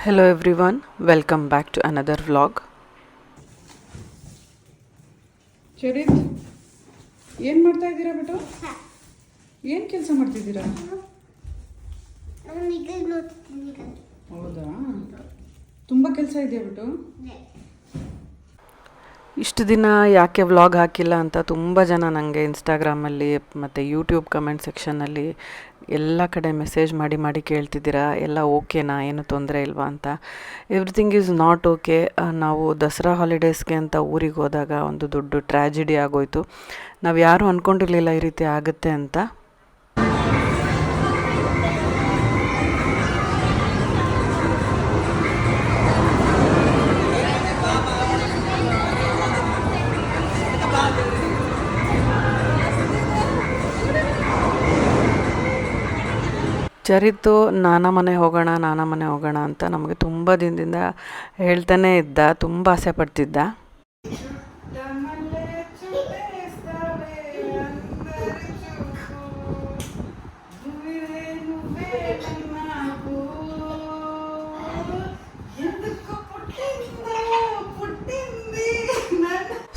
Hello everyone, welcome back to another vlog. Charit ಏನು ಮಾಡ್ತಾ ಇದ್ದೀರಾ ಬಿಟ್ಟು ಏನು ಕೆಲಸ ಮಾಡ್ತಿದ್ದೀರಾ? ಹೌದಾ? ತುಂಬ ಕೆಲಸ ಇದೆಯಾ ಬಿಟ್ಟು ಇಷ್ಟು ದಿನ ಯಾಕೆ ವ್ಲಾಗ್ ಹಾಕಿಲ್ಲ ಅಂತ ತುಂಬ ಜನ ನನಗೆ ಇನ್ಸ್ಟಾಗ್ರಾಮಲ್ಲಿ ಮತ್ತು ಯೂಟ್ಯೂಬ್ ಕಮೆಂಟ್ ಸೆಕ್ಷನಲ್ಲಿ ಎಲ್ಲ ಕಡೆ ಮೆಸೇಜ್ ಮಾಡಿ ಮಾಡಿ ಕೇಳ್ತಿದ್ದೀರಾ? ಎಲ್ಲ ಓಕೆನಾ ಏನು ತೊಂದರೆ ಇಲ್ವಾ ಅಂತ? ಎವ್ರಿಥಿಂಗ್ ಈಸ್ ನಾಟ್ ಓಕೆ ನಾವು ದಸರಾ ಹಾಲಿಡೇಸ್ಗೆ ಅಂತ ಊರಿಗೆ ಹೋದಾಗ ಒಂದು ದೊಡ್ಡ ಟ್ರ್ಯಾಜಿಡಿ ಆಗೋಯ್ತು. ನಾವು ಯಾರೂ ಅಂದ್ಕೊಂಡಿರಲಿಲ್ಲ ಈ ರೀತಿ ಆಗುತ್ತೆ ಅಂತ. ಚರಿತು ನಾನಾ ಮನೆ ಹೋಗೋಣ, ನಾನಾ ಮನೆ ಹೋಗೋಣ ಅಂತ ನಮಗೆ ತುಂಬ ದಿನದಿಂದ ಹೇಳ್ತಾನೆ ಇದ್ದ, ತುಂಬ ಆಸೆ ಪಡ್ತಿದ್ದ.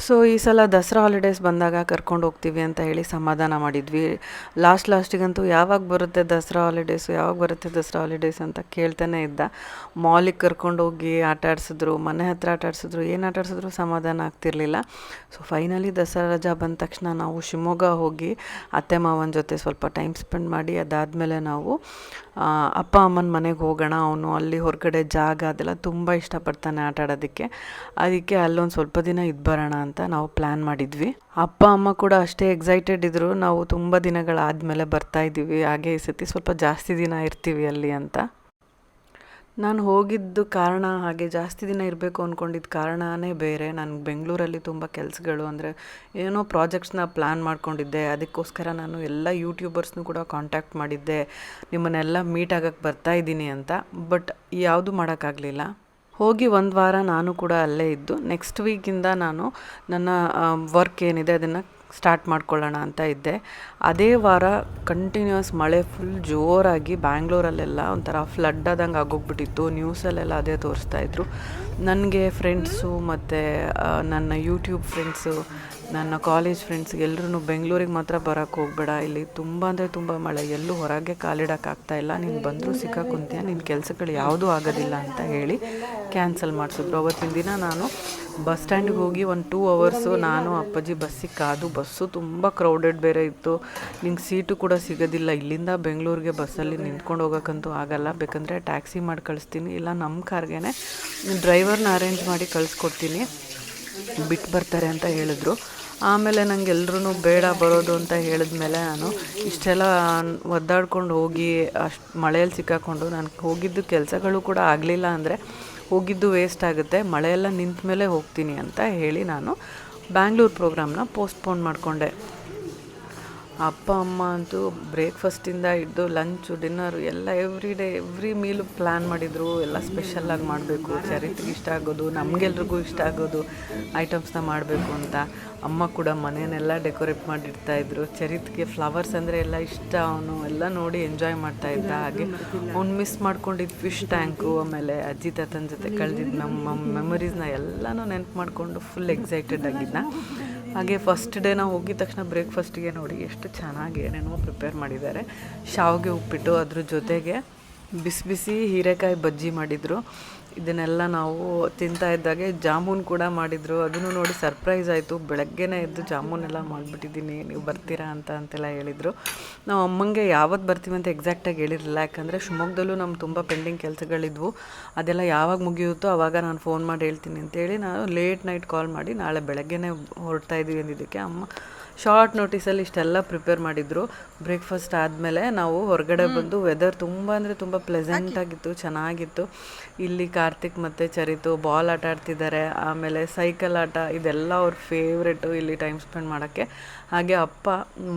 ಸೊ ಈ ಸಲ ದಸರಾ ಹಾಲಿಡೇಸ್ ಬಂದಾಗ ಕರ್ಕೊಂಡು ಹೋಗ್ತೀವಿ ಅಂತ ಹೇಳಿ ಸಮಾಧಾನ ಮಾಡಿದ್ವಿ. ಲಾಸ್ಟ್ ಲಾಸ್ಟಿಗಂತೂ ಯಾವಾಗ ಬರುತ್ತೆ ದಸರಾ ಹಾಲಿಡೇಸು ಯಾವಾಗ ಬರುತ್ತೆ ದಸರಾ ಹಾಲಿಡೇಸ್ ಅಂತ ಕೇಳ್ತಾನೆ ಇದ್ದ. ಮಾಲಿಗೆ ಕರ್ಕೊಂಡು ಹೋಗಿ ಆಟ ಆಡಿಸಿದ್ರು, ಮನೆ ಹತ್ರ ಆಟ ಆಡಿಸಿದ್ರು, ಏನು ಆಟ ಆಡಿಸಿದ್ರು ಸಮಾಧಾನ ಆಗ್ತಿರ್ಲಿಲ್ಲ. ಸೊ ಫೈನಲಿ ದಸರಾ ರಜಾ ಬಂದ ತಕ್ಷಣ ನಾವು ಶಿವಮೊಗ್ಗ ಹೋಗಿ ಅತ್ತೆ ಮಾವನ ಜೊತೆ ಸ್ವಲ್ಪ ಟೈಮ್ ಸ್ಪೆಂಡ್ ಮಾಡಿ ಅದಾದಮೇಲೆ ನಾವು ಅಪ್ಪ ಅಮ್ಮನ ಮನೆಗೆ ಹೋಗೋಣ, ಅವನು ಅಲ್ಲಿ ಹೊರಗಡೆ ಜಾಗ ಅದೆಲ್ಲ ತುಂಬ ಇಷ್ಟಪಡ್ತಾನೆ ಆಟ ಆಡೋದಕ್ಕೆ. ಅದಕ್ಕೆ ಅಲ್ಲೊಂದು ಸ್ವಲ್ಪ ದಿನ ಇದು ಬರೋಣ ಅಂತ ನಾವು ಪ್ಲ್ಯಾನ್ ಮಾಡಿದ್ವಿ. ಅಪ್ಪ, ಅಮ್ಮ ಕೂಡ ಅಷ್ಟೇ ಎಕ್ಸೈಟೆಡ್ ಇದ್ದರು ನಾವು ತುಂಬ ದಿನಗಳಾದಮೇಲೆ ಬರ್ತಾ ಇದ್ದೀವಿ. ಹಾಗೆ ಈ ಸತಿ ಸ್ವಲ್ಪ ಜಾಸ್ತಿ ದಿನ ಇರ್ತೀವಿ ಅಲ್ಲಿ ಅಂತ. ನಾನು ಹೋಗಿದ್ದು ಕಾರಣ ಹಾಗೆ ಜಾಸ್ತಿ ದಿನ ಇರಬೇಕು ಅಂದ್ಕೊಂಡಿದ್ದ ಕಾರಣನೇ ಬೇರೆ. ನಾನು ಬೆಂಗಳೂರಲ್ಲಿ ತುಂಬ ಕೆಲಸಗಳು ಅಂದರೆ ಏನೋ ಪ್ರಾಜೆಕ್ಟ್ಸ್ನ ಪ್ಲ್ಯಾನ್ ಮಾಡ್ಕೊಂಡಿದ್ದೆ. ಅದಕ್ಕೋಸ್ಕರ ನಾನು ಎಲ್ಲ ಯೂಟ್ಯೂಬರ್ಸ್ನೂ ಕೂಡ ಕಾಂಟ್ಯಾಕ್ಟ್ ಮಾಡಿದ್ದೆ. ನಿಮ್ಮನ್ನೆಲ್ಲ ಮೀಟ್ ಆಗಕ್ಕೆ ಬರ್ತಾ ಇದ್ದೀನಿ ಅಂತ. ಬಟ್ ಯಾವುದು ಮಾಡೋಕ್ಕಾಗಲಿಲ್ಲ ಹೋಗಿ ಒಂದು ವಾರ ನಾನು ಕೂಡ ಅಲ್ಲೇ ಇದ್ದು ನೆಕ್ಸ್ಟ್ ವೀಕಿಂದ ನಾನು ನನ್ನ ವರ್ಕ್ ಏನಿದೆ ಅದನ್ನು ಸ್ಟಾರ್ಟ್ ಮಾಡ್ಕೊಳ್ಳೋಣ ಅಂತ ಇದ್ದೆ. ಅದೇ ವಾರ ಕಂಟಿನ್ಯೂಸ್ ಮಳೆ ಫುಲ್ ಜೋರಾಗಿ ಬ್ಯಾಂಗ್ಳೂರಲ್ಲೆಲ್ಲ ಒಂಥರ ಫ್ಲಡ್ ಆದಂಗೆ ಆಗೋಗ್ಬಿಟ್ಟಿತ್ತು. ನ್ಯೂಸಲ್ಲೆಲ್ಲ ಅದೇ ತೋರಿಸ್ತಾ ಇದ್ರು. ನನಗೆ ಫ್ರೆಂಡ್ಸು ಮತ್ತು ನನ್ನ ಯೂಟ್ಯೂಬ್ ಫ್ರೆಂಡ್ಸು ನನ್ನ ಕಾಲೇಜ್ ಫ್ರೆಂಡ್ಸ್ ಎಲ್ಲರೂ ಬೆಂಗಳೂರಿಗೆ ಮಾತ್ರ ಬರೋಕ್ಕೆ ಹೋಗಬೇಡ. ಇಲ್ಲಿ ತುಂಬ ಅಂದರೆ ತುಂಬ ಮಳೆ. ಎಲ್ಲೂ ಹೊರಗೆ ಕಾಲಿಡೋಕ್ಕಾಗ್ತಾ ಇಲ್ಲ. ನೀನು ಬಂದರೂ ಸಿಕ್ಕಾಕೊಂತೀಯ ನಿನ್ನ ಕೆಲಸಗಳು ಯಾವುದೂ ಆಗೋದಿಲ್ಲ ಅಂತ ಹೇಳಿ ಕ್ಯಾನ್ಸಲ್ ಮಾಡಿಸಿದ್ರು. ಅವತ್ತಿನ ದಿನ ನಾನು ಬಸ್ ಸ್ಟ್ಯಾಂಡಿಗೆ ಹೋಗಿ ಒಂದು ಟೂ ಅವರ್ಸು ನಾನು, ಅಪ್ಪಾಜಿ ಬಸ್ಸಿಗೆ ಕಾದು ಬಸ್ಸು ತುಂಬ ಕ್ರೌಡೆಡ್ ಬೇರೆ ಇತ್ತು. ನಿಂಗೆ ಸೀಟು ಕೂಡ ಸಿಗೋದಿಲ್ಲ. ಇಲ್ಲಿಂದ ಬೆಂಗಳೂರಿಗೆ ಬಸ್ಸಲ್ಲಿ ನಿಂತ್ಕೊಂಡು ಹೋಗೋಕ್ಕಂತೂ ಆಗಲ್ಲ. ಬೇಕಂದರೆ ಟ್ಯಾಕ್ಸಿ ಮಾಡಿ ಕಳಿಸ್ತೀನಿ. ಇಲ್ಲ ನಮ್ಮ ಕಾರ್ಗೆ ಡ್ರೈವರ್ನ ಅರೇಂಜ್ ಮಾಡಿ ಕಳಿಸ್ಕೊಡ್ತೀನಿ. ಬಿಟ್ಟು ಬರ್ತಾರೆ ಅಂತ ಹೇಳಿದ್ರು. ಆಮೇಲೆ ನಂಗೆ ಎಲ್ರೂ ಬೇಡ ಬರೋದು ಅಂತ ಹೇಳಿದ್ಮೇಲೆ ನಾನು ಇಷ್ಟೆಲ್ಲ ಒದ್ದಾಡ್ಕೊಂಡು ಹೋಗಿ ಅಷ್ಟು ಮಳೆಯಲ್ಲಿ ಸಿಕ್ಕಾಕೊಂಡು ನಾನು ಹೋಗಿದ್ದು ಕೆಲಸಗಳು ಕೂಡ ಆಗಲಿಲ್ಲ ಅಂದರೆ ಹೋಗಿದ್ದು ವೇಸ್ಟ್ ಆಗುತ್ತೆ, ಮಳೆಯೆಲ್ಲ ನಿಂತ ಮೇಲೆ ಹೋಗ್ತೀನಿ ಅಂತ ಹೇಳಿ ನಾನು ಬ್ಯಾಂಗ್ಳೂರು ಪ್ರೋಗ್ರಾಮ್ನ ಪೋಸ್ಟ್ಪೋನ್ ಮಾಡಿಕೊಂಡೆ. ಅಪ್ಪ, ಅಮ್ಮ ಅಂತೂ ಬ್ರೇಕ್ಫಾಸ್ಟಿಂದ ಹಿಡ್ದು ಲಂಚು, ಡಿನ್ನರು ಎಲ್ಲ every day every meal plan ಮಾಡಿದರು. ಎಲ್ಲ ಸ್ಪೆಷಲ್ಲಾಗಿ ಮಾಡಬೇಕು. ಚರಿತ್ಗೆ ಇಷ್ಟ ಆಗೋದು, ನಮಗೆಲ್ರಿಗೂ ಇಷ್ಟ ಆಗೋದು ಐಟಮ್ಸ್ನ ಮಾಡಬೇಕು ಅಂತ. ಅಮ್ಮ ಕೂಡ ಮನೆಯನ್ನೆಲ್ಲ ಡೆಕೋರೇಟ್ ಮಾಡಿರ್ತಾಯಿದ್ರು ಚರಿತ್ಗೆ ಫ್ಲವರ್ಸ್ ಅಂದರೆ ಎಲ್ಲ ಇಷ್ಟ. ಅವನು ಎಲ್ಲ ನೋಡಿ ಎಂಜಾಯ್ ಮಾಡ್ತಾ ಇದ್ದ. ಹಾಗೆ ಅವ್ನು ಮಿಸ್ ಮಾಡ್ಕೊಂಡಿದ್ದು ಫಿಶ್ ಟ್ಯಾಂಕು ಆಮೇಲೆ ಅಜ್ಜಿ, ತಾತನ ಜೊತೆ ಕಳೆದಿದ್ದು ನಮ್ಮ ಮೆಮೊರೀಸ್ನ ಎಲ್ಲನೂ ನೆನಪು ಮಾಡಿಕೊಂಡು ಫುಲ್ ಎಕ್ಸೈಟೆಡ್ ಆಗಿದ್ದ ಹಾಗೆ ಫಸ್ಟ್ ಡೇ ನಾವು ಹೋಗಿದ ತಕ್ಷಣ ಬ್ರೇಕ್ಫಾಸ್ಟಿಗೆ ನೋಡಿ ಎಷ್ಟು ಚೆನ್ನಾಗಿ ಏನೇನೋ ಪ್ರಿಪೇರ್ ಮಾಡಿದ್ದಾರೆ. ಶಾವಿಗೆ ಉಪ್ಪಿಟ್ಟು ಅದ್ರ ಜೊತೆಗೆ ಬಿಸಿ ಬಿಸಿ ಹೀರೆಕಾಯಿ ಬಜ್ಜಿ ಮಾಡಿದರು. ಇದನ್ನೆಲ್ಲ ನಾವು ತಿಂತಾ ಇದ್ದಾಗೆ ಜಾಮೂನ್ ಕೂಡ ಮಾಡಿದರು. ಅದನ್ನು ನೋಡಿ ಸರ್ಪ್ರೈಸ್ ಆಯಿತು. ಬೆಳಗ್ಗೆನೇ ಎದ್ದು ಜಾಮೂನೆಲ್ಲ ಮಾಡಿಬಿಟ್ಟಿದ್ದೀನಿ. ನೀವು ಬರ್ತೀರಾ ಅಂತ ಅಂತೆಲ್ಲ ಹೇಳಿದರು. ನಾವು ಅಮ್ಮಂಗೆ ಯಾವತ್ತು ಬರ್ತೀವಿ ಅಂತ ಎಕ್ಸಾಕ್ಟಾಗಿ ಹೇಳಿರಲಿಲ್ಲ. ಯಾಕಂದರೆ ಶಿವಮೊಗ್ಗದಲ್ಲೂ ನಮ್ಮ ತುಂಬ ಪೆಂಡಿಂಗ್ ಕೆಲಸಗಳಿದ್ವು. ಅದೆಲ್ಲ ಯಾವಾಗ ಮುಗಿಯುತ್ತೋ ಆವಾಗ ನಾನು ಫೋನ್ ಮಾಡಿ ಹೇಳ್ತೀನಿ ಅಂತೇಳಿ ನಾನು ಲೇಟ್ ನೈಟ್ ಕಾಲ್ ಮಾಡಿ ನಾಳೆ ಬೆಳಗ್ಗೆನೇ ಹೊರಡ್ತಾ ಇದ್ದೀವಿ ಅಂದಿದ್ದಕ್ಕೆ ಅಮ್ಮ ಶಾರ್ಟ್ ನೋಟಿಸಲ್ಲಿ ಇಷ್ಟೆಲ್ಲ ಪ್ರಿಪೇರ್ ಮಾಡಿದ್ರು. ಬ್ರೇಕ್ಫಾಸ್ಟ್ ಆದಮೇಲೆ ನಾವು ಹೊರಗಡೆ ಬಂದು ವೆದರ್ ತುಂಬ ಅಂದರೆ ತುಂಬ ಪ್ಲೆಸೆಂಟ್ ಆಗಿತ್ತು ಚೆನ್ನಾಗಿತ್ತು. ಇಲ್ಲಿ ಕಾರ್ತಿಕ್ ಮತ್ತು ಚರಿತು ಬಾಲ್ ಆಟ ಆಡ್ತಿದ್ದಾರೆ. ಆಮೇಲೆ ಸೈಕಲ್ ಆಟ ಇದೆಲ್ಲ ಅವ್ರ ಫೇವ್ರೆಟು ಇಲ್ಲಿ ಟೈಮ್ ಸ್ಪೆಂಡ್ ಮಾಡೋಕ್ಕೆ. ಹಾಗೆ ಅಪ್ಪ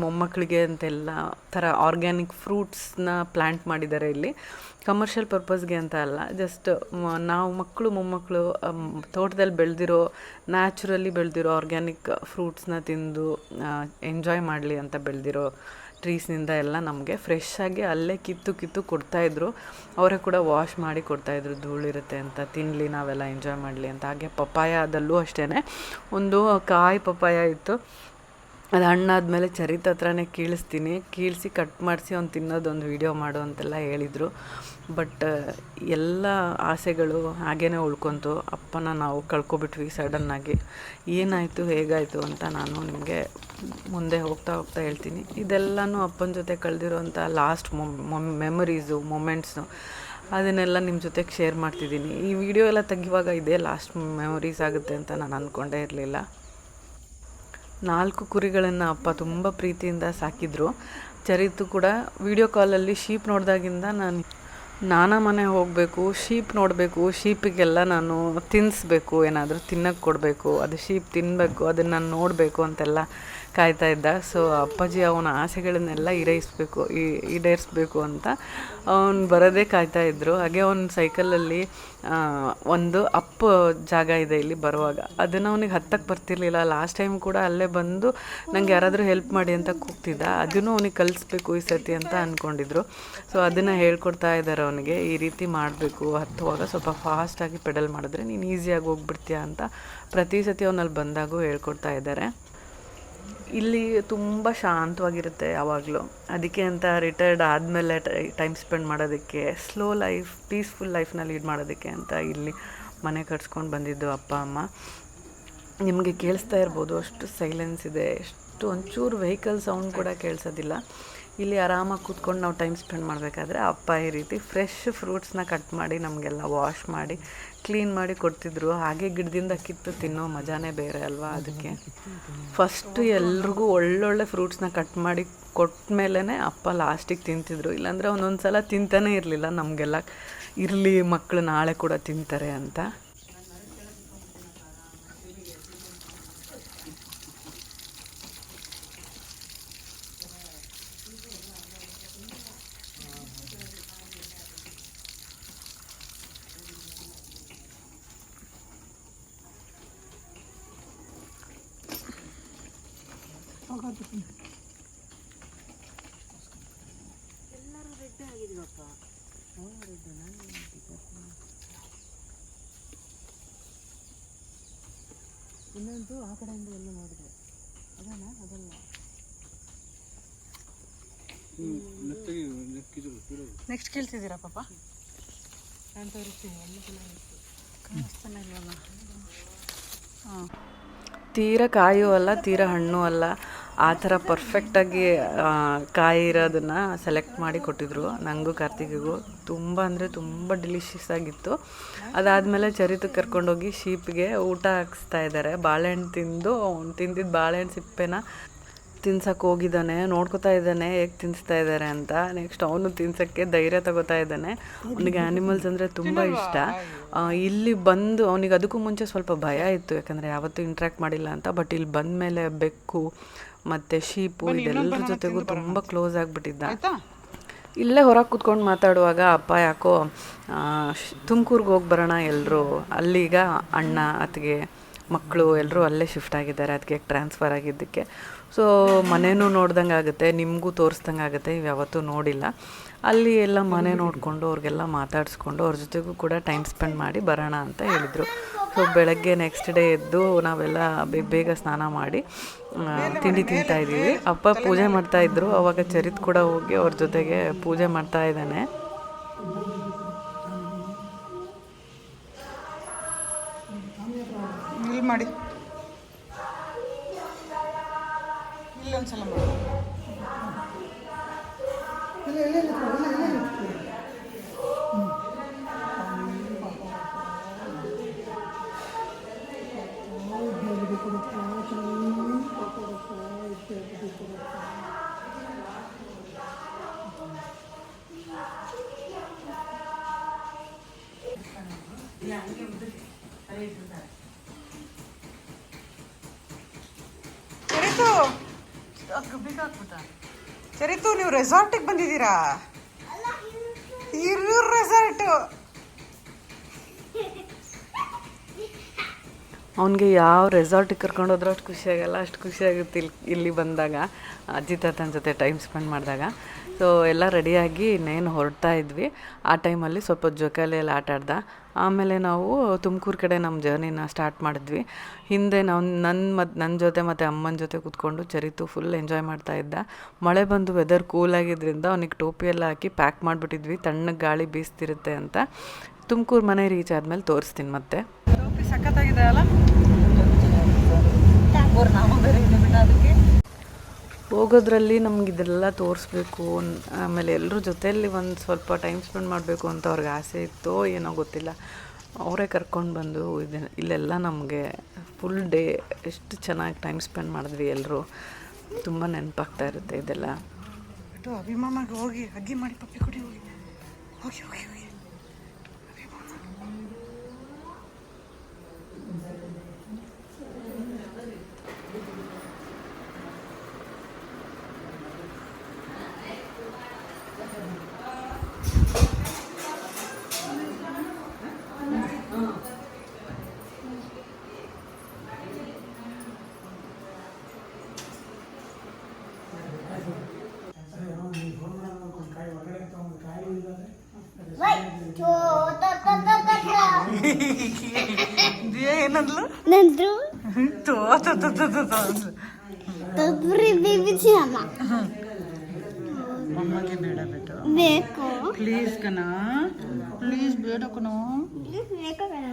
ಮೊಮ್ಮಕ್ಕಳಿಗೆ ಅಂತೆಲ್ಲ ಥರ ಆರ್ಗ್ಯಾನಿಕ್ ಫ್ರೂಟ್ಸ್ನ ಪ್ಲ್ಯಾಂಟ್ ಮಾಡಿದ್ದಾರೆ ಇಲ್ಲಿ. ಕಮರ್ಷಿಯಲ್ ಪರ್ಪಸ್ಗೆ ಅಂತ ಅಲ್ಲ ಜಸ್ಟ್ ನಾವು ಮಕ್ಕಳು ಮೊಮ್ಮಕ್ಕಳು ತೋಟದಲ್ಲಿ ಬೆಳೆದಿರೋ ನ್ಯಾಚುರಲಿ ಬೆಳೆದಿರೋ ಆರ್ಗ್ಯಾನಿಕ್ ಫ್ರೂಟ್ಸ್ನ ತಿಂದು ಎಂಜಾಯ್ ಮಾಡಲಿ ಅಂತ ಬೆಳೆದಿರೋ ಟ್ರೀಸ್ನಿಂದ ಎಲ್ಲ ನಮಗೆ ಫ್ರೆಶ್ ಆಗಿ ಅಲ್ಲೇ ಕಿತ್ತು ಕಿತ್ತು ಕೊಡ್ತಾಯಿದ್ರು ಅವರೇ ಕೂಡ ವಾಶ್ ಮಾಡಿ ಕೊಡ್ತಾಯಿದ್ರು ಧೂಳಿರುತ್ತೆ ಅಂತ. ತಿನ್ನಲಿ ನಾವೆಲ್ಲ ಎಂಜಾಯ್ ಮಾಡಲಿ ಅಂತ. ಹಾಗೆ ಪಪ್ಪಾಯದಲ್ಲೂ ಅಷ್ಟೇ ಒಂದು ಕಾಯಿ ಪಪ್ಪಾಯ ಇತ್ತು. ಅದು ಹಣ್ಣಾದಮೇಲೆ ಚರಿತ್ ಹತ್ರನೇ ಕೀಳಿಸ್ತೀನಿ. ಕೀಳಿಸಿ ಕಟ್ ಮಾಡಿಸಿ ಅವ್ನು ತಿನ್ನೋದೊಂದು ವಿಡಿಯೋ ಮಾಡು ಅಂತೆಲ್ಲ ಹೇಳಿದರು. ಬಟ್ ಎಲ್ಲ ಆಸೆಗಳು ಹಾಗೇ ಉಳ್ಕೊತು. ಅಪ್ಪನ ನಾವು ಕಳ್ಕೊಬಿಟ್ವಿ ಸಡನ್ನಾಗಿ ಏನಾಯಿತು, ಹೇಗಾಯಿತು ಅಂತ ನಾನು ನಿಮಗೆ ಮುಂದೆ ಹೋಗ್ತಾ ಹೋಗ್ತಾ ಹೇಳ್ತೀನಿ. ಇದೆಲ್ಲನೂ ಅಪ್ಪನ ಜೊತೆ ಕಳೆದಿರೋಂಥ ಲಾಸ್ಟ್ ಮೊಮ್ ಮೆಮೊರೀಸು ಮೊಮೆಂಟ್ಸು ಅದನ್ನೆಲ್ಲ ನಿಮ್ಮ ಜೊತೆಗೆ ಶೇರ್ ಮಾಡ್ತಿದ್ದೀನಿ. ಈ ವಿಡಿಯೋ ಎಲ್ಲ ತೆಗಿವಾಗ ಇದೇ ಲಾಸ್ಟ್ ಮೆಮೊರೀಸ್ ಆಗುತ್ತೆ ಅಂತ ನಾನು ಅಂದ್ಕೊಂಡೇ ಇರಲಿಲ್ಲ. ನಾಲ್ಕು ಕುರಿಗಳನ್ನು ಅಪ್ಪ ತುಂಬ ಪ್ರೀತಿಯಿಂದ ಸಾಕಿದ್ರು. ಚರಿತು ಕೂಡ ವಿಡಿಯೋ ಕಾಲಲ್ಲಿ ಶೀಪ್ ನೋಡಿದಾಗಿಂದ ನಾನು ನಾನಾ ಮನೆ ಹೋಗಬೇಕು ಶೀಪ್ ನೋಡಬೇಕು ಶೀಪಿಗೆಲ್ಲ ನಾನು ತಿನ್ನಿಸ್ಬೇಕು ಏನಾದರೂ ತಿನ್ನಕ್ಕೆ ಕೊಡಬೇಕು, ಅದು ಶೀಪ್ ತಿನ್ನಬೇಕು ಅದನ್ನು ನಾನು ನೋಡಬೇಕು ಅಂತೆಲ್ಲ ಕಾಯ್ತಾ ಇದ್ದ. ಸೊ ಅಪ್ಪಾಜಿ ಅವನ ಆಸೆಗಳನ್ನೆಲ್ಲ ಈಡೇರಿಸ್ಬೇಕು, ಈ- ಈಡೇರಿಸ್ಬೇಕು ಅಂತ ಅವನು ಬರೋದೇ ಕಾಯ್ತಾ ಇದ್ದರು ಹಾಗೆ ಅವನ ಸೈಕಲಲ್ಲಿ ಒಂದು ಅಪ್ ಜಾಗ ಇದೆ ಇಲ್ಲಿ ಬರುವಾಗ. ಅದನ್ನು ಅವನಿಗೆ ಹತ್ತಕ್ಕೆ ಬರ್ತಿರ್ಲಿಲ್ಲ. ಲಾಸ್ಟ್ ಟೈಮ್ ಕೂಡ ಅಲ್ಲೇ ಬಂದು ನಂಗೆ ಯಾರಾದರೂ ಹೆಲ್ಪ್ ಮಾಡಿ ಅಂತ ಕೂಗ್ತಿದ್ದ. ಅದನ್ನು ಅವನಿಗೆ ಕಲಿಸ್ಬೇಕು ಈ ಸತಿ ಅಂತ ಅಂದ್ಕೊಂಡಿದ್ರು ಸೊ ಅದನ್ನು ಹೇಳ್ಕೊಡ್ತಾ ಇದ್ದಾರೆ ಅವನಿಗೆ. ಈ ರೀತಿ ಮಾಡಬೇಕು, ಹತ್ತುವಾಗ ಸ್ವಲ್ಪ ಫಾಸ್ಟಾಗಿ ಪೆಡಲ್ ಮಾಡಿದ್ರೆ ನೀನು ಈಸಿಯಾಗಿ ಹೋಗ್ಬಿಡ್ತೀಯ ಅಂತ ಪ್ರತಿ ಸತಿ ಅವನಲ್ಲಿ ಬಂದಾಗೂ ಹೇಳ್ಕೊಡ್ತಾ ಇದ್ದಾರೆ ಇಲ್ಲಿ ತುಂಬ ಶಾಂತವಾಗಿರುತ್ತೆ ಯಾವಾಗಲೂ. ಅದಕ್ಕೆ ಅಂತ ರಿಟೈರ್ಡ್ ಆದಮೇಲೆ ಟೈಮ್ ಸ್ಪೆಂಡ್ ಮಾಡೋದಕ್ಕೆ ಸ್ಲೋ ಲೈಫ್ ಪೀಸ್ಫುಲ್ ಲೈಫ್ನ ಲೀಡ್ ಮಾಡೋದಕ್ಕೆ ಅಂತ ಇಲ್ಲಿ ಮನೆ ಕಟ್ಸ್ಕೊಂಡು ಬಂದಿದ್ದು ಅಪ್ಪ, ಅಮ್ಮ. ನಿಮಗೆ ಕೇಳಿಸ್ತಾ ಇರ್ಬೋದು, ಅಷ್ಟು ಸೈಲೆನ್ಸ್ ಇದೆ. ಎಷ್ಟು ಒಂಚೂರು ವೆಹಿಕಲ್ ಸೌಂಡ್ ಕೂಡ ಕೇಳಿಸೋದಿಲ್ಲ. ಇಲ್ಲಿ ಆರಾಮಾಗಿ ಕೂತ್ಕೊಂಡು ನಾವು ಟೈಮ್ ಸ್ಪೆಂಡ್ ಮಾಡಬೇಕಾದ್ರೆ ಅಪ್ಪ ಈ ರೀತಿ ಫ್ರೆಶ್ ಫ್ರೂಟ್ಸ್ನ ಕಟ್ ಮಾಡಿ ನಮಗೆಲ್ಲ ವಾಶ್ ಮಾಡಿ ಕ್ಲೀನ್ ಮಾಡಿ ಕೊಡ್ತಿದ್ರು. ಹಾಗೆ ಗಿಡದಿಂದ ಕಿತ್ತು ತಿನ್ನೋ ಮಜಾನೇ ಬೇರೆ ಅಲ್ವಾ ಅದಕ್ಕೆ. ಫಸ್ಟು ಎಲ್ರಿಗೂ ಒಳ್ಳೊಳ್ಳೆ ಫ್ರೂಟ್ಸ್ನ ಕಟ್ ಮಾಡಿ ಕೊಟ್ಟ ಮೇಲೇ ಅಪ್ಪ ಲಾಸ್ಟಿಗೆ ತಿಂತಿದ್ರು. ಇಲ್ಲಾಂದರೆ ಒಂದೊಂದು ಸಲ ತಿಂತಾನೇ ಇರಲಿಲ್ಲ. ನಮಗೆಲ್ಲ ಇರಲಿ ಮಕ್ಕಳು ನಾಳೆ ಕೂಡ ತಿಂತಾರೆ ಅಂತ. ನೆಕ್ಸ್ಟ್ ಕೇಳ್ತಿದ್ದೀರಾ ಪಾಪ? ನಾನು ತೋರಿಸ್ತೀನಿ ಕಾಣಿಸ್ತಾನೆ ಇಲ್ವಲ್ಲ? ಹಾಂ. ತೀರ ಕಾಯೂ ಅಲ್ಲ ತೀರ ಹಣ್ಣು ಅಲ್ಲ. ಆ ಥರ ಪರ್ಫೆಕ್ಟಾಗಿ ಕಾಯಿ ಇರೋದನ್ನು ಸೆಲೆಕ್ಟ್ ಮಾಡಿ ಕೊಟ್ಟಿದ್ರು. ನನಗೂ ಕಾರ್ತಿಕಿಗೂ ತುಂಬ ಅಂದರೆ ತುಂಬ ಡಿಲಿಷಿಯಸ್ ಆಗಿತ್ತು. ಅದಾದಮೇಲೆ ಚರಿತು ಕರ್ಕೊಂಡೋಗಿ ಶೀಪ್ಗೆ ಊಟ ಹಾಕ್ಸ್ತಾ ಇದ್ದಾರೆ ಬಾಳೆಹಣ್ಣು ತಿಂದು, ಅವ್ನು ತಿಂದಿದ್ದ ಬಾಳೆಹಣ್ಣು ಸಿಪ್ಪೆನ ತಿನ್ಸಕ್ಕೆ ಹೋಗಿದ್ದಾನೆ, ನೋಡ್ಕೊತಾ ಇದ್ದಾನೆ, ಹೇಗೆ ತಿನ್ನಿಸ್ತಾ ಇದ್ದಾರೆ ಅಂತ. ನೆಕ್ಸ್ಟ್ ಅವನು ತಿನ್ಸಕ್ಕೆ ಧೈರ್ಯ ತಗೋತಾ ಇದ್ದಾನೆ. ಅವನಿಗೆ ಆ್ಯನಿಮಲ್ಸ್ ಅಂದರೆ ತುಂಬ ಇಷ್ಟ. ಇಲ್ಲಿ ಬಂದು ಅವನಿಗೆ ಅದಕ್ಕೂ ಮುಂಚೆ ಸ್ವಲ್ಪ ಭಯ ಇತ್ತು, ಯಾಕಂದರೆ ಯಾವತ್ತೂ ಇಂಟ್ರ್ಯಾಕ್ಟ್ ಮಾಡಿಲ್ಲ ಅಂತ. ಬಟ್ ಇಲ್ಲಿ ಬಂದ ಮೇಲೆ ಬೆಕ್ಕು ಮತ್ತು ಶೀಪು ಇದೆಲ್ಲರ ಜೊತೆಗೂ ತುಂಬ ಕ್ಲೋಸ್ ಆಗಿಬಿಟ್ಟಿದ್ದ. ಇಲ್ಲೇ ಹೊರಗೆ ಕೂತ್ಕೊಂಡು ಮಾತಾಡುವಾಗ ಅಪ್ಪ ಯಾಕೋ ತುಮಕೂರ್ಗೆ ಹೋಗಿ ಬರೋಣ ಎಲ್ಲರೂ ಅಲ್ಲಿಗ ಅಣ್ಣ ಅತ್ತಿಗೆ ಮಕ್ಕಳು ಎಲ್ಲರೂ ಅಲ್ಲೇ ಶಿಫ್ಟ್ ಆಗಿದ್ದಾರೆ ಅದಕ್ಕೆ ಟ್ರಾನ್ಸ್ಫರ್ ಆಗಿದ್ದಕ್ಕೆ. ಸೊ ಮನೆಯೂ ನೋಡ್ದಂಗೆ ಆಗುತ್ತೆ, ನಿಮಗೂ ತೋರಿಸ್ದಂಗೆ ಆಗುತ್ತೆ, ಇವು ಯಾವತ್ತೂ ನೋಡಿಲ್ಲ. ಅಲ್ಲಿ ಎಲ್ಲ ಮನೆ ನೋಡಿಕೊಂಡು, ಅವ್ರಿಗೆಲ್ಲ ಮಾತಾಡಿಸ್ಕೊಂಡು, ಅವ್ರ ಜೊತೆಗೂ ಕೂಡ ಟೈಮ್ ಸ್ಪೆಂಡ್ ಮಾಡಿ ಬರೋಣ ಅಂತ ಹೇಳಿದರು. ಸೊ ಬೆಳಗ್ಗೆ ನೆಕ್ಸ್ಟ್ ಡೇ ಎದ್ದು ನಾವೆಲ್ಲ ಬೇಗ ಬೇಗ ಸ್ನಾನ ಮಾಡಿ ತಿಂಡಿ ತಿಂತಾ ಇದ್ದೀವಿ. ಅಪ್ಪ ಪೂಜೆ ಮಾಡ್ತಾಯಿದ್ರು ಅವಾಗ ಚರಿತ್ ಕೂಡ ಹೋಗಿ ಅವ್ರ ಜೊತೆಗೆ ಪೂಜೆ ಮಾಡ್ತಾ ಇದ್ದಾನೆ. ಚರಿತು ನೀವು ರೆಸಾರ್ಟಿಗೆ ಬಂದಿದ್ದೀರಾ? ಇರು ರೆಸಾರ್ಟು ಅವನಿಗೆ ಯಾವ ರೆಸಾರ್ಟಿಗೆ ಕರ್ಕೊಂಡು ಹೋದ್ರೂ ಅಷ್ಟು ಖುಷಿಯಾಗಲ್ಲ ಅಷ್ಟು ಖುಷಿಯಾಗುತ್ತೆ ಇಲ್ಲಿ ಇಲ್ಲಿ ಬಂದಾಗ ಅಜ್ಜಿ ತಾತನ ಜೊತೆ ಟೈಮ್ ಸ್ಪೆಂಡ್ ಮಾಡಿದಾಗ. ಸೊ ಎಲ್ಲ ರೆಡಿಯಾಗಿ ಇನ್ನೇನು ಹೊರಡ್ತಾ ಇದ್ವಿ. ಆ ಟೈಮಲ್ಲಿ ಸ್ವಲ್ಪ ಜೋಕಾಲಿಯಲ್ಲಿ ಆಟ ಆಡ್ದ. ಆಮೇಲೆ ನಾವು ತುಮಕೂರು ಕಡೆ ನಮ್ಮ ಜರ್ನಿನ ಸ್ಟಾರ್ಟ್ ಮಾಡಿದ್ವಿ. ಹಿಂದೆ ನಾವು ನನ್ನ ಮತ್ತು ನನ್ನ ಜೊತೆ ಮತ್ತು ಅಮ್ಮನ ಜೊತೆ ಕೂತ್ಕೊಂಡು ಚರಿತು ಫುಲ್ ಎಂಜಾಯ್ ಮಾಡ್ತಾ ಇದ್ದ. ಮಳೆ ಬಂದು ವೆದರ್ ಕೂಲಾಗಿದ್ದರಿಂದ ಅವನಿಗೆ ಟೋಪಿ ಎಲ್ಲ ಹಾಕಿ ಪ್ಯಾಕ್ ಮಾಡಿಬಿಟ್ಟಿದ್ವಿ. ತಣ್ಣಗೆ ಗಾಳಿ ಬೀಸ್ತಿರುತ್ತೆ ಅಂತ. ತುಮಕೂರು ಮನೆ ರೀಚ್ ಆದಮೇಲೆ ತೋರಿಸ್ತೀನಿ ಮತ್ತೆ. ಸಖತ್ತಾಗಿದೆ ಅಲ್ಲ? ನಾವು ಬೇರೆ ಅದಕ್ಕೆ. ಹೋಗೋದ್ರಲ್ಲಿ ನಮ್ಗೆ ಇದೆಲ್ಲ ತೋರಿಸ್ಬೇಕು ಆಮೇಲೆ ಎಲ್ಲರ ಜೊತೆಯಲ್ಲಿ ಒಂದು ಸ್ವಲ್ಪ ಟೈಮ್ ಸ್ಪೆಂಡ್ ಮಾಡಬೇಕು ಅಂತ ಅವ್ರಿಗೆ ಆಸೆ ಇತ್ತೋ ಏನೋ ಗೊತ್ತಿಲ್ಲ. ಅವರೇ ಕರ್ಕೊಂಡು ಬಂದು ಇದೆ ಇಲ್ಲೆಲ್ಲ ನಮಗೆ ಫುಲ್ ಡೇ ಎಷ್ಟು ಚೆನ್ನಾಗಿ ಟೈಮ್ ಸ್ಪೆಂಡ್ ಮಾಡಿದ್ವಿ ಎಲ್ಲರೂ ತುಂಬ ನೆನಪಾಗ್ತಾ ಇರುತ್ತೆ ಇದೆಲ್ಲ. ಅಭಿಮಾನಿ ಹೋಗಿ, ಅಗ್ಗಿ ಮಾಡಿ ಪಪ್ಪಿ ಕುಡಿ ಹೋಗಿ ಹೋಗಿ ಹೋಗಿ. ನಂದು ತೋ ತೋ ತೋ ತೋ ತೋ ತೋ ಅಂದ್ಲು. ತೊಗರಿ ಬೇಬಿಸಿನಮ್ಮ ಅಮ್ಮಗೆ ಬೇಡ ಬಿಟ್ಟು ಬೇಕು ಪ್ಲೀಸ್ ಕಣ ಪ್ಲೀಸ್ ಬೇಡ ಕಣ ಬೇಕು ಬೇಡ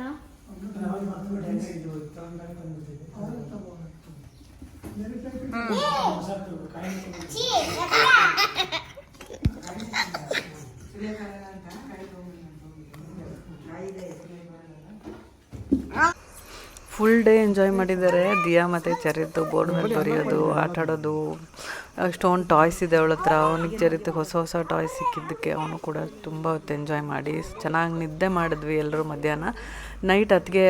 ಫುಲ್ ಡೇ ಎಂಜಾಯ್ ಮಾಡಿದ್ದಾರೆ. ದಿಯಾ ಮತ್ತು ಚರಿತು ಬೋರ್ಡ್ ಮೇಲೆ ಬರೆಯೋದು, ಆಟ ಆಡೋದು ಅಷ್ಟೊಂದು ಟಾಯ್ಸ್ ಇದೆ ಅವಳ ಹತ್ರ. ಅವನಿಗೆ ಚರಿತು ಹೊಸ ಹೊಸ ಟಾಯ್ಸ್ ಸಿಕ್ಕಿದ್ದಕ್ಕೆ ಅವನು ಕೂಡ ತುಂಬ ಹೊತ್ತು ಎಂಜಾಯ್ ಮಾಡಿ. ಚೆನ್ನಾಗಿ ನಿದ್ದೆ ಮಾಡಿದ್ವಿ ಎಲ್ಲರೂ ಮಧ್ಯಾಹ್ನ. ನೈಟ್ ಅತ್ತಿಗೆ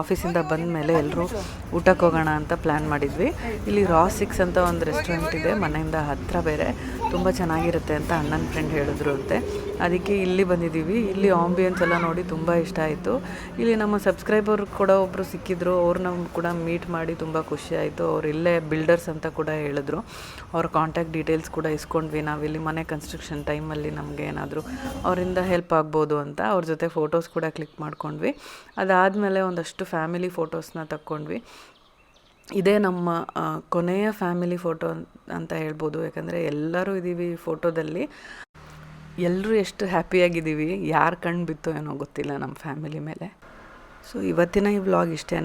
ಆಫೀಸಿಂದ ಬಂದ ಮೇಲೆ ಎಲ್ಲರೂ ಊಟಕ್ಕೆ ಹೋಗೋಣ ಅಂತ ಪ್ಲ್ಯಾನ್ ಮಾಡಿದ್ವಿ. ಇಲ್ಲಿ ರಾ ಸಿಕ್ಸ್ ಅಂತ ಒಂದು ರೆಸ್ಟೋರೆಂಟ್ ಇದೆ, ಮನೆಯಿಂದ ಹತ್ತಿರ ಬೇರೆ. ತುಂಬ ಚೆನ್ನಾಗಿರುತ್ತೆ ಅಂತ ಅಣ್ಣನ ಫ್ರೆಂಡ್ ಹೇಳಿದ್ರು ಅಂತೆ. ಅದಕ್ಕೆ ಇಲ್ಲಿ ಬಂದಿದ್ದೀವಿ. ಇಲ್ಲಿ ಆಂಬಿಯನ್ಸ್ ಎಲ್ಲ ನೋಡಿ ತುಂಬ ಇಷ್ಟ ಆಯಿತು. ಇಲ್ಲಿ ನಮ್ಮ ಸಬ್ಸ್ಕ್ರೈಬರ್ ಕೂಡ ಒಬ್ಬರು ಸಿಕ್ಕಿದ್ರು. ಅವ್ರನ್ನ ಕೂಡ ಮೀಟ್ ಮಾಡಿ ತುಂಬ ಖುಷಿ ಆಯಿತು. ಅವ್ರು ಇಲ್ಲೇ ಬಿಲ್ಡರ್ಸ್ ಅಂತ ಕೂಡ ಹೇಳಿದ್ರು. ಅವ್ರ ಕಾಂಟ್ಯಾಕ್ಟ್ ಡೀಟೇಲ್ಸ್ ಕೂಡ ಇಸ್ಕೊಂಡ್ವಿ ನಾವಿಲ್ಲಿ ಮನೆ ಕನ್ಸ್ಟ್ರಕ್ಷನ್ ಟೈಮಲ್ಲಿ ನಮಗೆ ಏನಾದರೂ ಅವರಿಂದ ಹೆಲ್ಪ್ ಆಗ್ಬೋದು ಅಂತ. ಅವ್ರ ಜೊತೆ ಫೋಟೋಸ್ ಕೂಡ ಕ್ಲಿಕ್ ಮಾಡ್ಕೊಂಡ್ವಿ. ಅದಾದಮೇಲೆ ಒಂದಷ್ಟು ಫ್ಯಾಮಿಲಿ ಫೋಟೋಸ್ನ ತಕ್ಕೊಂಡ್ವಿ. ಇದೇ ನಮ್ಮ ಕೊನೆಯ ಫ್ಯಾಮಿಲಿ ಫೋಟೋ ಅಂತ ಹೇಳ್ಬೋದು. ಯಾಕಂದರೆ ಎಲ್ಲರೂ ಇದ್ದೀವಿ ಫೋಟೋದಲ್ಲಿ ಎಲ್ಲರೂ ಎಷ್ಟು ಹ್ಯಾಪಿಯಾಗಿದ್ದೀವಿ ಯಾರು ಕಣ್ಣು ಬಿತ್ತೋ ಏನೋ ಗೊತ್ತಿಲ್ಲ ನಮ್ಮ ಫ್ಯಾಮಿಲಿ ಮೇಲೆ. ಸೊ ಇವತ್ತಿನ ಈ ವ್ಲಾಗ್ ಇಷ್ಟೇ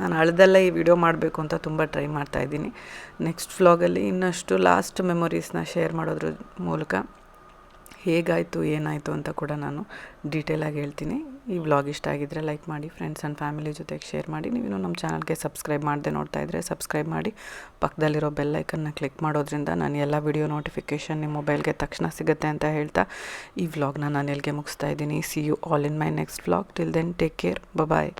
ನಾನು ಅಳ್ದಲ್ಲೇ ಈ ವಿಡಿಯೋ ಮಾಡಬೇಕು ಅಂತ ತುಂಬ ಟ್ರೈ ಮಾಡ್ತಾ ಇದ್ದೀನಿ. ನೆಕ್ಸ್ಟ್ ವ್ಲಾಗಲ್ಲಿ ಇನ್ನಷ್ಟು ಲಾಸ್ಟ್ ಮೆಮೊರೀಸ್ನ ಶೇರ್ ಮಾಡೋದ್ರ ಮೂಲಕ ಹೇಗಾಯಿತು, ಏನಾಯಿತು ಅಂತ ಕೂಡ ನಾನು ಡೀಟೇಲಾಗಿ ಹೇಳ್ತೀನಿ. ಈ ವ್ಲಾಗ್ ಇಷ್ಟ ಆಗಿದ್ದರೆ ಲೈಕ್ ಮಾಡಿ ಫ್ರೆಂಡ್ಸ್ ಆ್ಯಂಡ್ ಫ್ಯಾಮಿಲಿ ಜೊತೆಗೆ ಶೇರ್ ಮಾಡಿ. ನೀವಿನ್ನೂ ನಮ್ಮ ಚಾನಲ್ಗೆ ಸಬ್ಸ್ಕ್ರೈಬ್ ಮಾಡದೆ ನೋಡ್ತಾ ಇದ್ದರೆ ಸಬ್ಸ್ಕ್ರೈಬ್ ಮಾಡಿ. ಪಕ್ಕದಲ್ಲಿರೋ ಬೆಲ್ಲೈಕನ್ನ ಕ್ಲಿಕ್ ಮಾಡೋದ್ರಿಂದ ನಾನು ಎಲ್ಲ ವಿಡಿಯೋ ನೋಟಿಫಿಕೇಷನ್ ನಿಮ್ಮ ಮೊಬೈಲ್ಗೆ ತಕ್ಷಣ ಸಿಗುತ್ತೆ ಅಂತ ಹೇಳ್ತಾ ಈ ವ್ಲಾಗ್ನ ನಾನು ಎಲ್ಲಿಗೆ ಮುಗಿಸ್ತಾ ಇದ್ದೀನಿ. See you all in my next vlog till then take care bye